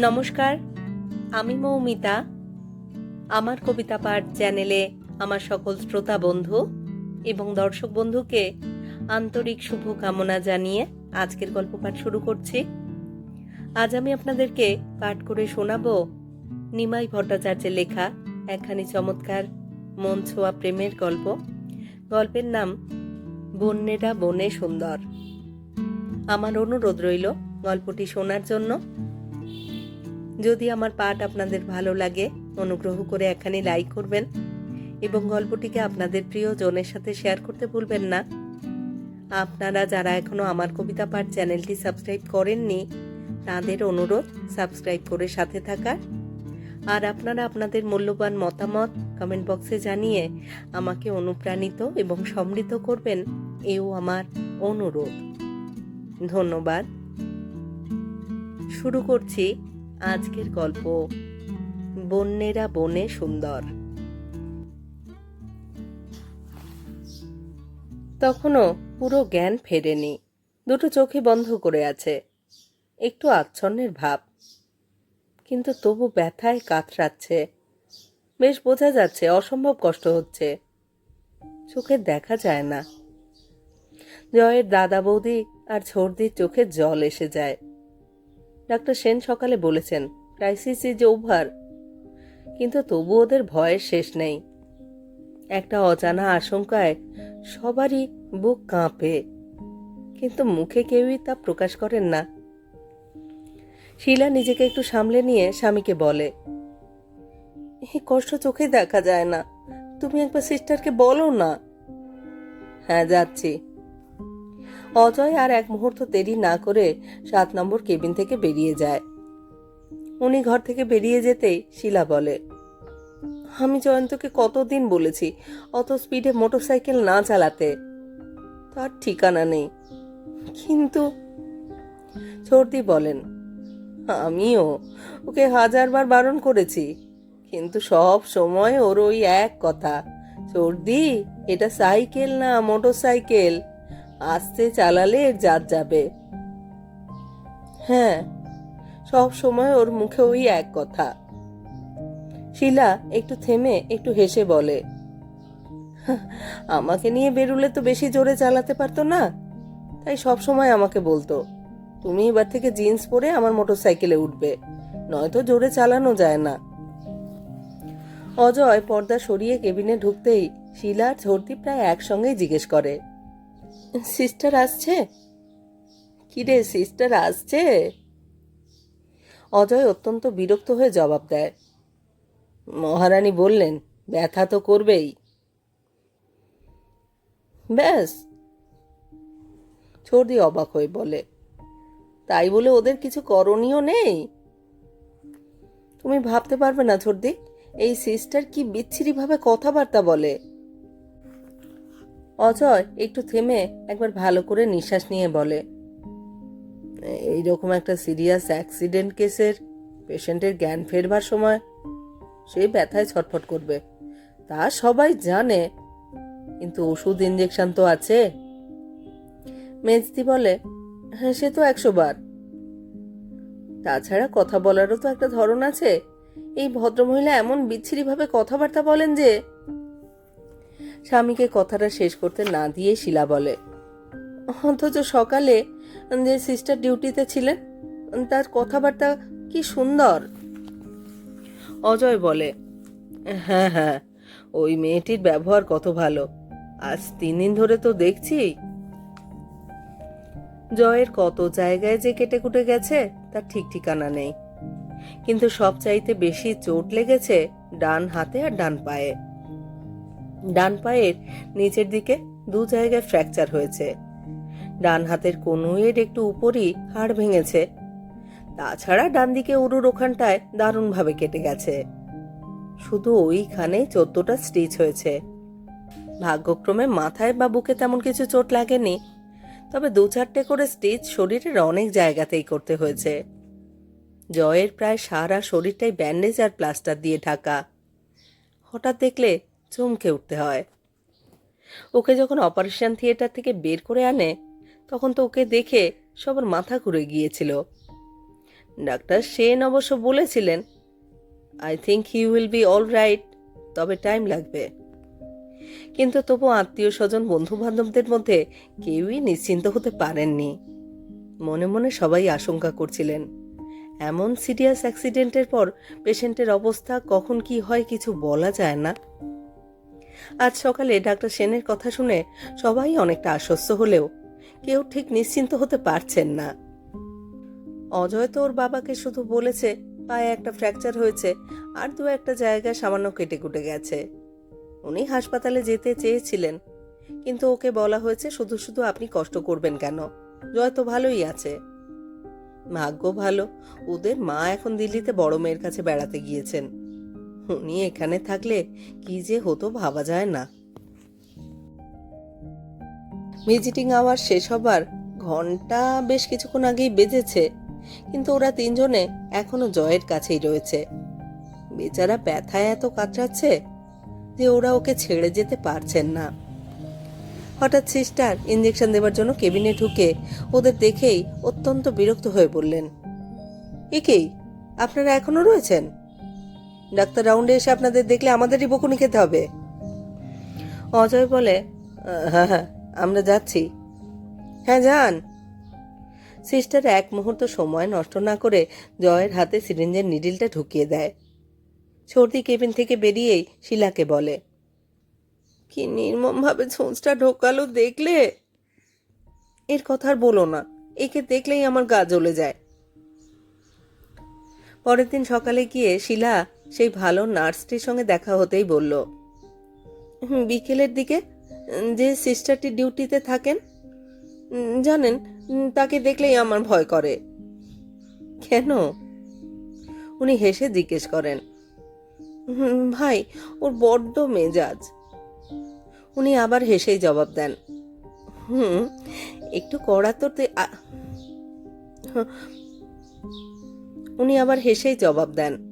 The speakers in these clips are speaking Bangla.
নমস্কার, আমি মৌমিতা। আমার কবিতা পাঠ চ্যানেলে আমার সকল শ্রোতা বন্ধু এবং দর্শক বন্ধুকে আন্তরিক শুভকামনা জানিয়ে আজকের গল্প পাঠ শুরু করছি। আজ আমি আপনাদেরকে পাঠ করে শোনাব নিমাই ভট্টাচার্যের লেখা একখানি চমৎকার মন ছোঁয়া প্রেমের গল্প। গল্পের নাম, বন্যেরা বনে সুন্দর। আমার অনুরোধ রইল গল্পটি শোনার জন্য। যদি আমার পাঠ আপনাদের ভালো লাগে, অনুগ্রহ করে একখানি লাইক করবেন এবং গল্পটিকে আপনাদের প্রিয়জনের সাথে শেয়ার করতে ভুলবেন না। আপনারা যারা এখনও আমার কবিতা পাঠ চ্যানেলটি সাবস্ক্রাইব করেননি, তাদের অনুরোধ সাবস্ক্রাইব করে সাথে থাকার। আর আপনারা আপনাদের মূল্যবান মতামত কমেন্ট বক্সে জানিয়ে আমাকে অনুপ্রাণিত এবং সমৃদ্ধ করবেন, এও আমার অনুরোধ। ধন্যবাদ। শুরু করছি আজকের গল্প, বন্যেরা বনে সুন্দর। তখনও পুরো জ্ঞান ফেরেনি, দুটো চোখে বন্ধ করে আছে, একটু আচ্ছন্নের ভাব। কিন্তু তবু ব্যথায় কাতরাচ্ছে। বেশ বোঝা যাচ্ছে, অসম্ভব কষ্ট হচ্ছে। চোখে দেখা যায় না। জয়ের দাদা বৌদি আর ছোড়দির চোখে জল এসে যায়। ডাক্তার সেন সকালে বলেছেন ক্রাইসিস ইজ ওভার কিন্তু তবু ওদের ভয়ের শেষ নেই। একটা অজানা আশঙ্কায় সবারই বুক কাঁপে, কিন্তু মুখে কেউই তা প্রকাশ করেন না। শিলা নিজেকে একটু সামলে নিয়ে স্বামীকে বলে এই কষ্ট চোখে দেখা যায় না। তুমি একবার সিস্টারকে বলো না? হ্যাঁ যাচ্ছি। অজয় আর এক মুহূর্ত দেরি না করে সাত নম্বর কেবিন থেকে বেরিয়ে যায়। উনি ঘর থেকে বেরিয়ে যেতেই শিলা বলে, আমি জয়ন্তকে কতদিন বলেছি, অত স্পিডে মোটরসাইকেল না চালাতে। তার ঠিকানা নেই। কিন্তু সর্দি বলেন, আমিও ওকে হাজারবার বারণ করেছি, কিন্তু সব সময় ওর ওই এক কথা সর্দি এটা সাইকেল না মোটরসাইকেল? আস্তে চালালে এর জাত যাবে। হ্যাঁ সব সময় ওর মুখে ওই এক কথা। শিলা একটু থেমে একটু হেসে বলে, আমাকে নিয়ে বেরুলে তো বেশি জোরে চালাতে পারতো না। তাই সব সময় আমাকে বলতো, তুমি এবার থেকে জিন্স পরে আমার মোটরসাইকেলে উঠবে, নয়তো জোরে চালানো যায় না। অজয় পর্দা সরিয়ে কেবিনে ঢুকতেই শিলা আর ঝর্তি প্রায় একসঙ্গেই জিজ্ঞেস করে সিস্টার আসছে? কিরে, সিস্টার আসছে? অজয় অত্যন্ত বিরক্ত হয়ে জবাব দেয়। মহারানী বললেন, ব্যথা তো করবেই। ব্যাস। ছর্দি অবাক হয়ে বলে, তাই বলে ওদের কিছু করণীয় নেই? তুমি ভাবতে পারবে না ছর্দি এই সিস্টার কি বিচ্ছিরিভাবে কথাবার্তা বলে? অজয় একটু থেমে একবার ভালো করে নিঃশ্বাস নিয়ে বলে, এইরকম একটা সিরিয়াস অ্যাক্সিডেন্ট কেসের পেশেন্টের জ্ঞান ফেরবার সময় সে ব্যথায় ছটফট করবে। তা সবাই জানে, কিন্তু ওষুধ ইঞ্জেকশন তো আছে। মেজদি বলে হ্যাঁ সে তো একশো বার। তাছাড়া কথা বলারও তো একটা ধরন আছে। এই ভদ্রমহিলা এমন বিচ্ছিরিভাবে কথাবার্তা বলেন যে স্বামীকে কথাটা শেষ করতে না দিয়ে শিলা বলে, অথচ সকালে যে সিস্টার ডিউটিতে ছিলেন, তার কথাবার্তা কি সুন্দর? অজয় বলে হ্যাঁ হ্যাঁ ওই মেয়েটির ব্যবহার কত ভালো, আজ তিন দিন ধরে তো দেখছি। জয়ের কত জায়গায় যে কেটে কুটে গেছে, তার ঠিক ঠিকানা নেই, কিন্তু সব চাইতে বেশি চোট লেগেছে ডান হাতে আর ডান পায়ে। ডান পায়ের নিচের দিকে দু জায়গায় ফ্র্যাকচার হয়েছে। ডান হাতের কনুইয়ের একটু উপরই হাড় ভেঙেছে। তাছাড়া ডান দিকে উরুর ওখানটায় দারুণভাবে কেটে গেছে। শুধু ওইখানে চোদ্দটা স্টিচ হয়েছে। ভাগ্যক্রমে মাথায় বা বুকে তেমন কিছু চোট লাগেনি, তবে দু চারটে করে স্টিচ শরীরের অনেক জায়গাতেই করতে হয়েছে। জয়ের প্রায় সারা শরীরটাই ব্যান্ডেজ আর প্লাস্টার দিয়ে ঢাকা। হঠাৎ দেখলে চমকে উঠতে হয়। ওকে যখন অপারেশন থিয়েটার থেকে বের করে আনে, তখন তো ওকে দেখে সবার মাথা ঘুরে গিয়েছিল। ডাক্তার সেন অবশ্য বলেছিলেন I think he will be all right তবে টাইম লাগবে। কিন্তু তবু আত্মীয় স্বজন বন্ধু বান্ধবদের মধ্যে কেউই নিশ্চিন্ত হতে পারেননি। মনে মনে সবাই আশঙ্কা করছিলেন, এমন সিরিয়াস অ্যাক্সিডেন্টের পর পেশেন্টের অবস্থা কখন কি হয় কিছু বলা যায় না? আজ সকালে ডাক্তার সেনের কথা শুনে সবাই অনেকটা আশ্বস্ত হলেও কেউ ঠিক নিশ্চিন্ত হতে পারছেন না। অজয় তো ওর বাবাকে শুধু বলেছে, পায়ে একটা ফ্র্যাকচার হয়েছে আর দু একটা জায়গায় সামান্য কেটে কুটে গেছে। উনি হাসপাতালে যেতে চেয়েছিলেন, কিন্তু ওকে বলা হয়েছে শুধু শুধু আপনি কষ্ট করবেন কেন, জয় তো ভালোই আছে। ভাগ্য ভালো, ওদের মা এখন দিল্লিতে বড় মেয়ের কাছে বেড়াতে গিয়েছেন। উনি এখানে থাকলে কি যে হতো ভাবা যায় না। ভিজিটিং আওয়ার শেষ হবার ঘণ্টা বেশ কিছুক্ষণ আগেই বেজেছে, কিন্তু ওরা তিনজনে এখনও জয়ের কাছেই রয়েছে। বেচারা ব্যথায় এত কাতরাচ্ছে যে ওরা ওকে ছেড়ে যেতে পারছেন না। হঠাৎ সিস্টার ইঞ্জেকশন দেওয়ার জন্য কেবিনে ঢুকে ওদের দেখেই অত্যন্ত বিরক্ত হয়ে বললেন একেই আপনারা এখনও রয়েছেন? ডাক্তার রাউন্ডে এসে আপনাদের দেখলে আমাদেরই বকুনি খেতে হবে। অজয় বলে হ্যাঁ হ্যাঁ আমরা যাচ্ছি। হ্যাঁ যান। সিস্টার এক মুহূর্ত সময় নষ্ট না করে জয়ের হাতে সিরিঞ্জের নিডিলটা ঢুকিয়ে দেয়। সর্দি কেবিন থেকে বেরিয়েই শিলাকে বলে, কি নির্মমভাবে ছোঁচটা ঢোকালো দেখলে? এর কথা আর বলো না, একে দেখলেই আমার গা জ্বলে যায়। পরের দিন সকালে গিয়ে শিলা সেই ভালো নার্সটির সঙ্গে দেখা হতেই বলল "হুম, বিকেলের দিকে যে সিস্টারটি ডিউটিতে থাকেন জানেন তাকে দেখলেই আমার ভয় করে। কেন? উনি হেসে জিজ্ঞেস করেন "হুম, ভাই ওর বড্ড মেজাজ। উনি আবার হেসেই জবাব দেন হুম একটু কড়া তে- উনি আবার হেসেই জবাব দেন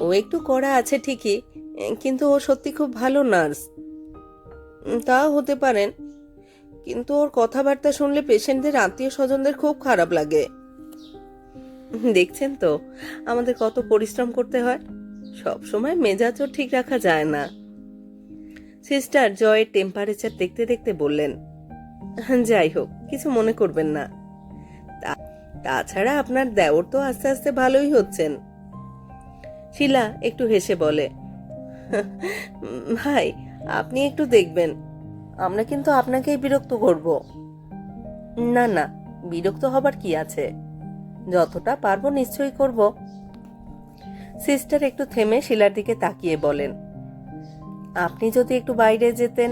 ও একটু কড়া আছে ঠিকই, কিন্তু ও সত্যি খুব ভালো নার্স। তাও হতে পারেন। কিন্তু ওর কথাবার্তা শুনলে পেশেন্টদের আত্মীয় স্বজনদের খুব খারাপ লাগে। দেখছেন তো, আমাদের কত পরিশ্রম করতে হয়। সব সময় মেজাজও ঠিক রাখা যায় না। সিস্টার জয়ের টেম্পারেচার দেখতে দেখতে বললেন, যাই হোক, কিছু মনে করবেন না। তা- তাছাড়া আপনার দেওর তো আস্তে আস্তে ভালোই হচ্ছেন। শিলা একটু হেসে বলে, ভাই, আপনি একটু দেখবেন, আমরা কিন্তু আপনাকেই বিরক্ত করব। না না, বিরক্ত হবার কি আছে? যতটা পারব নিশ্চয়ই করব। সিস্টার একটু থেমে শিলার দিকে তাকিয়ে বলেন, আপনি যদি একটু বাইরে যেতেন,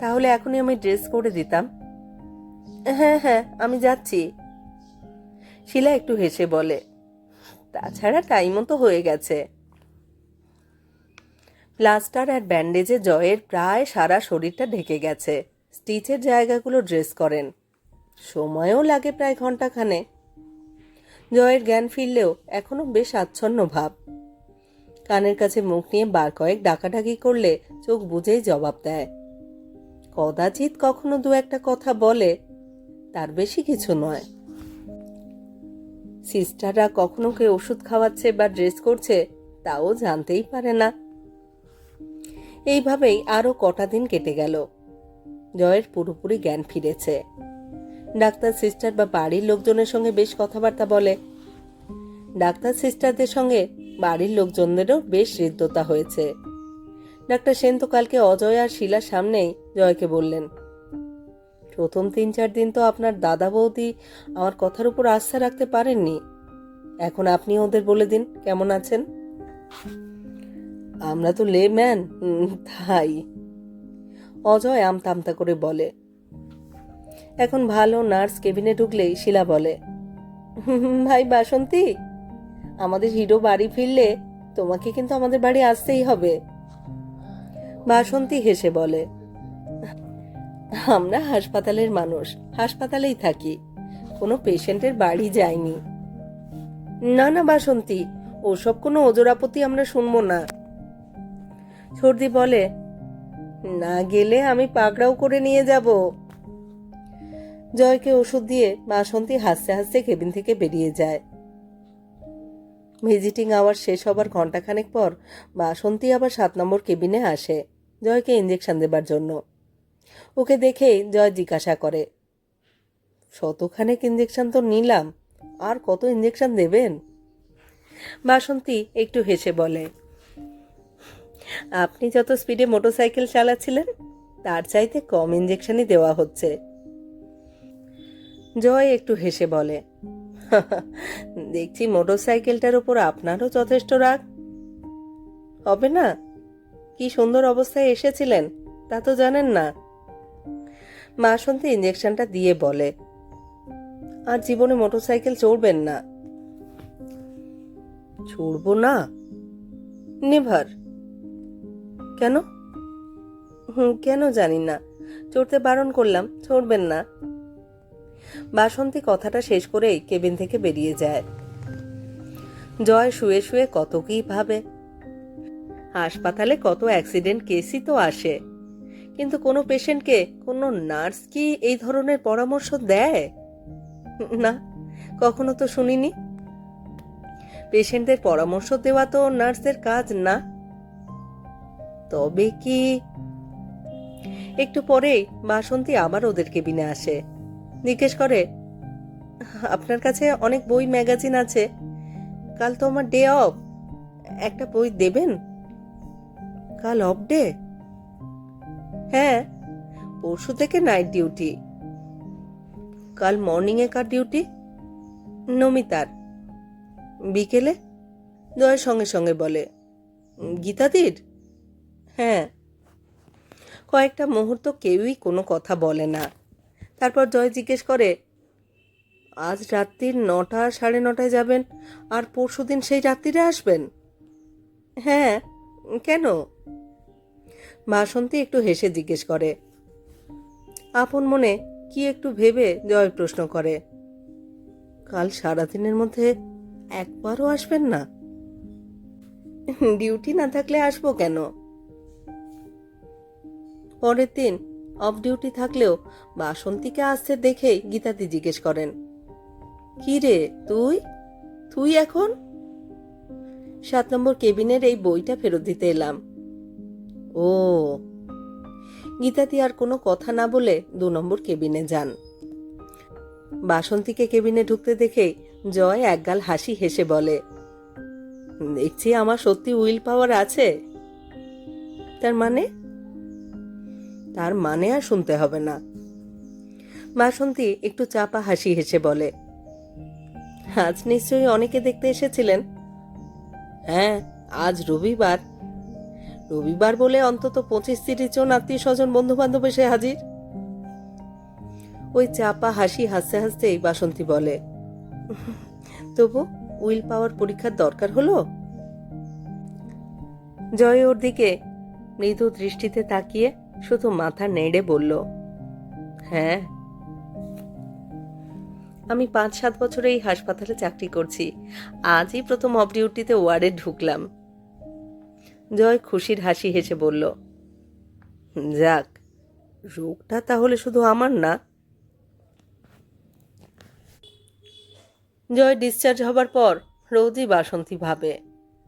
তাহলে এখনই আমি ড্রেস করে দিতাম। হ্যাঁ হ্যাঁ আমি যাচ্ছি। শিলা একটু হেসে বলে তাছাড়া টাইমও তো হয়ে গেছে। প্লাস্টার আর ব্যান্ডেজে জয়ের প্রায় সারা শরীরটা ঢেকে গেছে। স্টিচের জায়গাগুলো ড্রেস করেন। সময়ও লাগে প্রায় ঘন্টাখানে জয়ের জ্ঞান ফিরলেও এখনও বেশ আচ্ছন্ন ভাব। কানের কাছে মুখ নিয়ে বার কয়েক ডাকাডাকি করলে চোখ বুঝেই জবাব দেয়। কদাচিৎ কখনো দু একটা কথা বলে, তার বেশি কিছু নয়। সিস্টাররা কখনো কে ওষুধ খাওয়াচ্ছে বা ড্রেস করছে, তাও জানতেই পারে না। এইভাবেই আরও কটা দিন কেটে গেল। জয়ের পুরোপুরি জ্ঞান ফিরেছে। ডাক্তার সিস্টার বা বাড়ির লোকজনের সঙ্গে বেশ কথাবার্তা বলে। ডাক্তার সিস্টারদের সঙ্গে বাড়ির লোকজনদেরও বেশ হৃদ্যতা হয়েছে। ডাক্তার সেন তো কালকে অজয় আর শিলার সামনেই জয়কে বললেন প্রথম তিন চার দিন তো আপনার দাদা বৌদি আমার কথার উপর আস্থা রাখতে পারেননি। এখন আপনি ওদের বলে দিন কেমন আছেন? আমরা তো লে ম্যান তাই। অজয় আমতা আমতা করে বলে। এখন ভালো নার্স কেবিনে ঢুকলেই শিলা বলে "হুম, ভাই বাসন্তী আমাদের হিরো বাড়ি ফিরলে তোমাকে কিন্তু আমাদের বাড়ি আসতেই হবে। বাসন্তী হেসে বলে আমরা হাসপাতালের মানুষ, হাসপাতালেই থাকি। কোনো পেশেন্টের বাড়ি যায়নি না না, বাসন্তী, ওসব কোনো ওজোরাপতি আমরা শুনব না। সর্দি বলে, না গেলে আমি পাকড়াও করে নিয়ে যাব। জয়কে ওষুধ দিয়ে বাসন্তী হাসতে হাসতে কেবিন থেকে বেরিয়ে যায়। ভিজিটিং আওয়ার শেষ হবার ঘন্টাখানেক পর বাসন্তী আবার সাত নম্বর কেবিনে আসে, জয়কে ইঞ্জেকশন দেবার জন্য। ওকে দেখেই জয় জিজ্ঞাসা করে, শতখানেক ইঞ্জেকশন তো নিলাম, আর কত ইঞ্জেকশন দেবেন? বাসন্তী একটু হেসে বলে, আপনি যত স্পিডে মোটরসাইকেল চালাচ্ছিলেন, তার চাইতে কম ইঞ্জেকশনই দেওয়া হচ্ছে। জয় একটু হেসে বলে দেখছি মোটরসাইকেলটার উপর আপনারও যথেষ্ট রাগ। হবে না? কি সুন্দর অবস্থায় এসেছিলেন, তা তো জানেন না। বাসন্তী ইঞ্জেকশনটা দিয়ে বলে, আর জীবনে মোটরসাইকেল চড়বেন না। চড়বো না? নেভার। কেন? হুম, কেন জানি না। চড়তে বারণ করলাম, চড়বেন না। বাসন্তী কথাটা শেষ করেই কেবিন থেকে বেরিয়ে যায়। জয় শুয়ে শুয়ে কত কী ভাবে। হাসপাতালে কত অ্যাক্সিডেন্ট কেসই তো আসে। কিন্তু কোনো পেশেন্টকে কোনো নার্স কি এই ধরনের পরামর্শ দেয়? না, কখনো তো শুনিনি। পেশেন্টদের পরামর্শ দেওয়া তো নার্সদের কাজ না। তবে কি? একটু পরেই বাসন্তী আবার ওদের কেবিনে আসে। জিজ্ঞেস করে, আপনার কাছে অনেক বই, ম্যাগাজিন আছে। কাল তো আমার ডে অফ একটা বই দেবেন? কাল অফ ডে হ্যাঁ পরশু থেকে নাইট ডিউটি কাল মর্নিং মর্নিংয়ে কার ডিউটি নমিতার। বিকেলে? জয়ের সঙ্গে সঙ্গে বলে। গীতাদির? হ্যাঁ। কয়েকটা মুহূর্ত কেউই কোনো কথা বলে না। তারপর জয় জিজ্ঞেস করে, আজ রাত্রির নটা সাড়ে নটায় যাবেন আর পরশু দিন সেই রাত্রিরে আসবেন? হ্যাঁ কেন? বাসন্তী একটু হেসে জিজ্ঞেস করে, আপন মনে কি একটু ভেবে জয় প্রশ্ন করে? কাল সারাদিনের মধ্যে একবারও আসবেন না? ডিউটি না থাকলে আসব কেন? পরের দিন অফ ডিউটি থাকলেও বাসন্তীকে আসতে দেখেই গীতাদি জিজ্ঞেস করেন, কি রে তুই? তুই এখন? সাত নম্বর কেবিনের এই বইটা ফেরত দিতে এলাম। ও। গীতাদি আর কোনো কথা না বলে দু নম্বর কেবিনে যান। বাসন্তীকে কেবিনে ঢুকতে দেখে জয় একগাল হাসি হেসে বলে, দেখছি আমার সত্যি উইল পাওয়ার আছে। তার মানে? তার মানে আর শুনতে হবে না। বাসন্তী একটু চাপা হাসি হেসে বলে, আজ নিশ্চয়ই অনেকে দেখতে এসেছিলেন? হ্যাঁ আজ রবিবার। রবিবার বলে অন্তত পঁচিশ তিরিশ জন আত্মীয় স্বজন বন্ধু বান্ধব এসে হাজির? ওই চাপা হাসি হাসতে হাসতেই বাসন্তী বলে, তবু উইল পাওয়ার পরীক্ষার দরকার হলো? জয় ওর দিকে মৃদু দৃষ্টিতে তাকিয়ে শুধু মাথা নেড়ে বলল হ্যাঁ আমি পাঁচ সাত বছরে এই হাসপাতালে চাকরি করছি। আজই প্রথম অফ ডিউটিতে ওয়ার্ডে ঢুকলাম। জয় খুশির হাসি হেসে বলল, যাক, রোগটা তাহলে শুধু আমার না? জয় ডিসচার্জ হবার পর রোজই বাসন্তী ভাবে,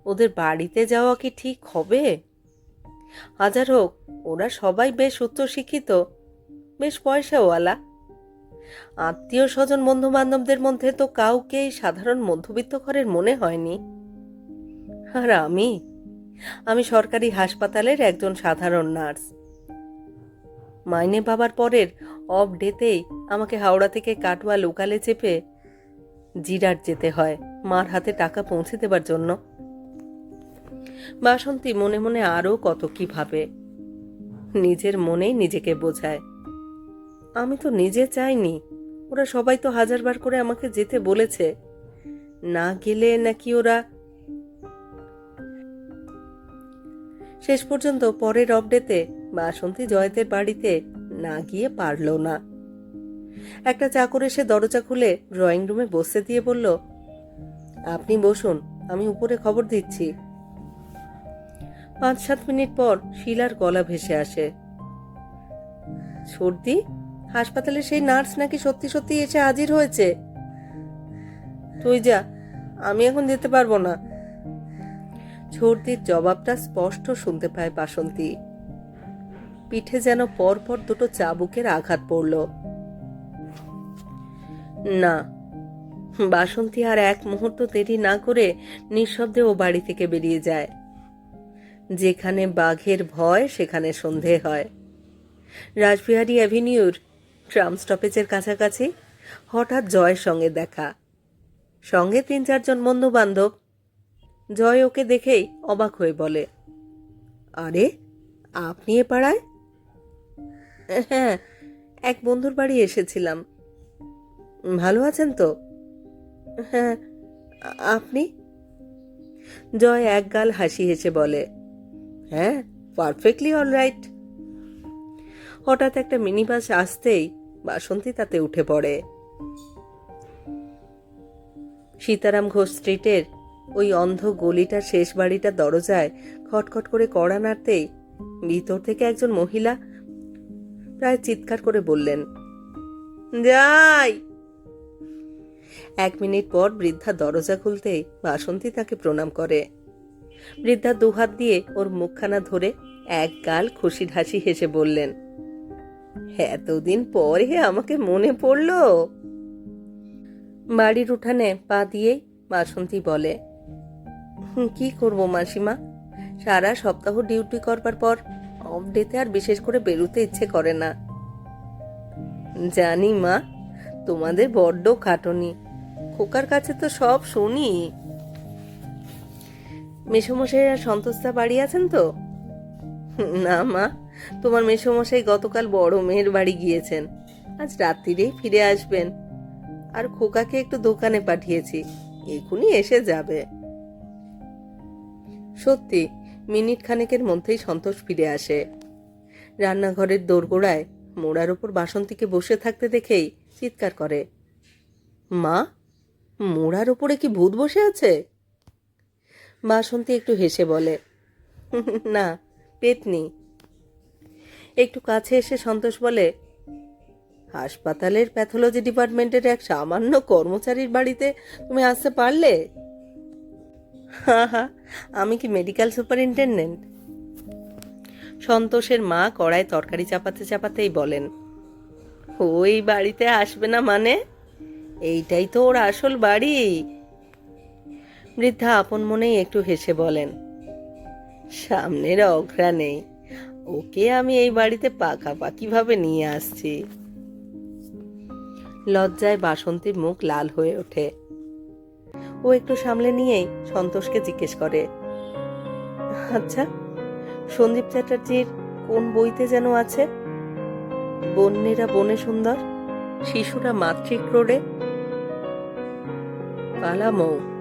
ওদের বাড়িতে যাওয়া কি ঠিক হবে? হাজার হোক ওরা সবাই বেশ উচ্চশিক্ষিত, বেশ পয়সাওয়ালা। আত্মীয় স্বজন বন্ধু বান্ধবদের মধ্যে তো কাউকেই সাধারণ মধ্যবিত্ত ঘরের মনে হয়নি। আর আমি আমি সরকারি হাসপাতালের একজন সাধারণ নার্স। মাইনে পাবার পরের অফ ডেতেই আমাকে হাওড়া থেকে কাটোয়া লোকালে চেপে জিরাট যেতে হয় মার হাতে টাকা পৌঁছে দেবার জন্য। বাসন্তী মনে মনে আরও কত কি ভাবে। নিজের মনেই নিজেকে বোঝায়। আমি তো নিজে চাইনি, ওরা সবাই তো হাজারবার করে আমাকে যেতে বলেছে। না গেলে নাকি ওরা শেষ পর্যন্ত পরের অপডেতে বাসন্তী জয়তের বাড়িতে না গিয়ে পারল না। একটা চাকর এসে দরজা খুলে ড্রয়িং রুমে বসতে দিয়ে বলল, আপনি বসুন, আমি উপরে খবর দিচ্ছি। পাঁচ সাত মিনিট পর শিলার গলা ভেসে আসে। সর্দি? হাসপাতালে সেই নার্স নাকি সত্যি সত্যি এসে হাজির হয়েছে? তুই যা, আমি এখন যেতে পারব না। ঝর্দির জবাবটা স্পষ্ট শুনতে পায় বাসন্তী। পিঠে যেন পরপর দুটো চাবুকের আঘাত পড়ল। না, বাসন্তী আর এক মুহূর্ত দেরি না করে নিঃশব্দে ও বাড়ি থেকে বেরিয়ে যায়। যেখানে বাঘের ভয়, সেখানে সন্ধে হয়। রাসবিহারী অ্যাভিনিউর ট্রাম স্টপেজের কাছাকাছি হঠাৎ জয়ের সঙ্গে দেখা। সঙ্গে তিন চারজন বন্ধু বান্ধব জয় ওকে দেখেই অবাক হয়ে বলে, আরে, আপনি এ পাড়ায়? হ্যাঁ এক বন্ধুর বাড়ি এসেছিলাম। ভালো আছেন তো? হ্যাঁ আপনি? জয় এক গাল হাসি হেসে বলে হ্যাঁ পারফেক্টলি অল রাইট। হঠাৎ একটা মিনি বাস আসতেই বাসন্তী তাতে উঠে পড়ে। সীতারাম ঘোষ স্ট্রিটের ওই অন্ধ গলিটার শেষ বাড়িটার দরজায় খটখট করে কড়া নাড়তেই ভিতর থেকে একজন মহিলা প্রায় চিৎকার করে বললেন যাই! এক মিনিট পর বৃদ্ধা দরজা খুলতেই বাসন্তী তাকে প্রণাম করে। বৃদ্ধা দুহাত দিয়ে ওর মুখখানা ধরে এক গাল খুশির হাসি হেসে বললেন এতদিন পরে আমাকে মনে পড়ল? বাড়ির উঠানে পা দিয়েই বাসন্তী বলে "হুম, কি করব মাসিমা? সারা সপ্তাহ ডিউটি করবার পর অফ ডেতে আর বিশেষ করে বেরোতে ইচ্ছে করে না। জানি মা, তোমাদের বড্ড খাটনি। খোকার কাছে তো সব শুনি। মেসমশাই আর বাড়ি আছেন তো? না মা, তোমার মেসোমশাই গতকাল বড় মেয়ের বাড়ি গিয়েছেন। আজ রাত্রিরেই ফিরে আসবেন। আর খোকাকে একটু দোকানে পাঠিয়েছি। এখনই এসে যাবে। সত্যি, মিনিট খানেকের মধ্যেই সন্তোষ ফিরে আসে। রান্নাঘরের দোরগোড়ায় মোড়ার ওপর বাসন্তীকে বসে থাকতে দেখেই চিৎকার করে। মা, মোড়ার ওপরে কি ভূত বসে আছে? বাসন্তী একটু হেসে বলে, না, পেতনি। একটু কাছে এসে সন্তোষ বলে, হাসপাতালের প্যাথোলজি ডিপার্টমেন্টের এক সামান্য কর্মচারীর বাড়িতে তুমি আসতে পারলে? হা আমি কি মেডিকেল সুপারিনটেন্ডেন্ট সন্তোষের মা কড়ায় তরকারি চাপাতে চাপাতেই বলেন, ওই বাড়িতে আসবে না মানে? এইটাই তো ওর আসল বাড়ি। বৃদ্ধা আপন মনেই একটু হেসে বলেন, সামনের অঘ্রা নেই, ওকে আমি এই বাড়িতে পাকাপাকিভাবে নিয়ে আসছি। লজ্জায় বাসন্তীর মুখ লাল হয়ে ওঠে। ও একটু সামলে নিয়েই সন্তোষকে জিজ্ঞেস করে আচ্ছা সন্দীপ চ্যাটার্জির কোন বইতে যেন আছে? বন্যেরা বনে সুন্দর, শিশুরা মাতৃক্রোড়ে রোডে পালামৌ